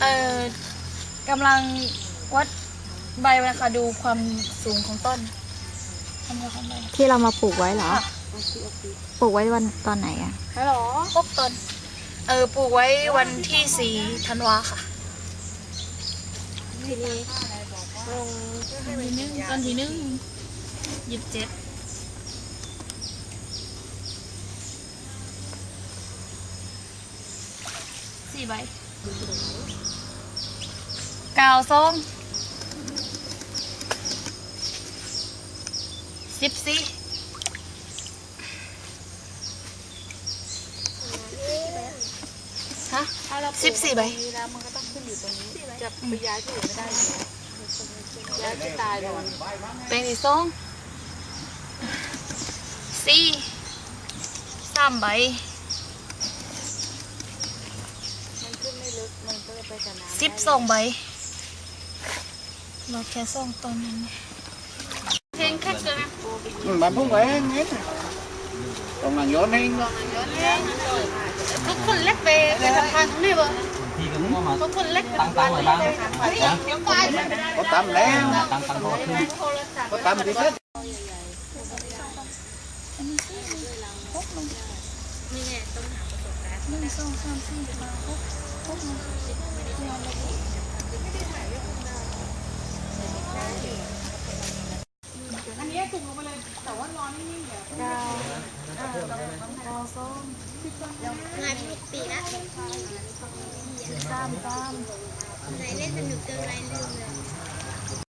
เอ่อกำลังวัดใบนะคะดูความสูงของต้นความยาวของใบที่เรามาปลูกไว้เหรอค่ะปลูกไว้วันตอนไหนอะฮัลโหลพบต้นเออปลูกไว้วันที่สี่ธันวาค่ะทีนี้ลงต้นที่หนึ่งต้นที่หนึ่งยี่สิบเจ็ดสี่ใบ กาวส้มสิบสี่ฮะถ้าเราสิบสี่ใบตรงนี้แล้วมันก็ต้องขึ้นอยู่ตรงนี้จะไปย้ายที่อื่นไม่ได้อยู่แล้วย้ายที่ตายก่อนแปลงที่สองสี่สามใบมันขึ้นไม่ลึกมันก็เลยไปกับน้ำสิบสองใบ เราแค่สองตอนนั้นเพลงแค่เกินนะ Ừ, bạn không phải hết còn là gió nên ทุกคนเล็กไปไปทำทางตรงนี้บ่ thì cũng có mà ทุกคนเล็กไป tăng tăng rồi băng hả có tắm lén tăng tăng thôi chứ có tắm thì hết หนึ่งสองสามสี่ห้าหกหกหนึ่งสิบเอ็ดสองสาม เก้าอ่าเก้าสองสิบสองงานปีละสามสามไหนเล่นสนุกเกินไรลืมเลย